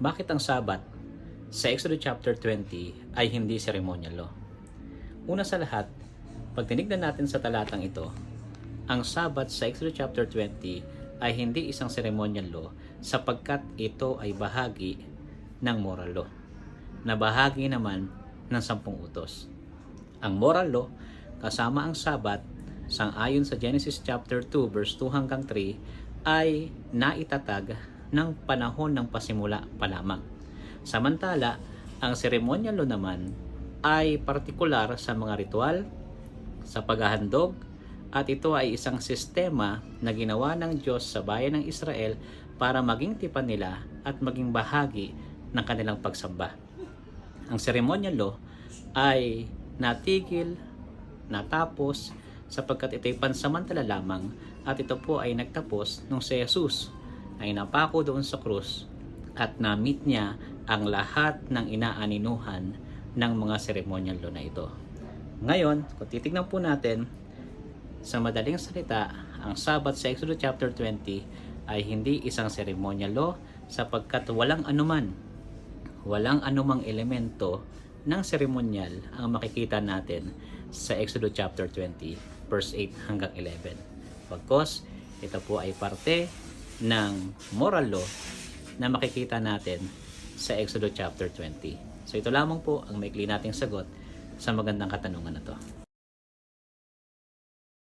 Bakit ang Sabat sa Exodus chapter 20 ay hindi ceremonial law? Una sa lahat, pag tinignan natin sa talatang ito, ang Sabat sa Exodus chapter 20 ay hindi isang ceremonial law sapagkat ito ay bahagi ng moral law na bahagi naman ng sampung utos. Ang moral law kasama ang Sabat sang-ayon sa Genesis chapter 2 verse 2 hanggang 3 ay naitatag ng panahon ng pasimula pa lamang. Samantala, ang ceremonial law naman ay partikular sa mga ritual, sa paghahandog, at ito ay isang sistema na ginawa ng Diyos sa bayan ng Israel para maging tipan nila at maging bahagi ng kanilang pagsamba. Ang ceremonial law ay natigil, natapos, sapagkat ito'y pansamantala lamang at ito po ay nagtapos nung si Jesus ay napako doon sa krus at na-meet niya ang lahat ng inaaninuhan ng mga ceremonial law na ito. Ngayon, kung titignan po natin, sa madaling salita, ang Sabat sa Exodus chapter 20 ay hindi isang ceremonial law sapagkat walang anuman, walang anumang elemento ng seremonyal ang makikita natin sa Exodus chapter 20 verse 8 hanggang 11. Pagkos, ito po ay parte ng moral law na makikita natin sa Exodus chapter 20. So ito lamang po ang maikli nating sagot sa magandang katanungan na to.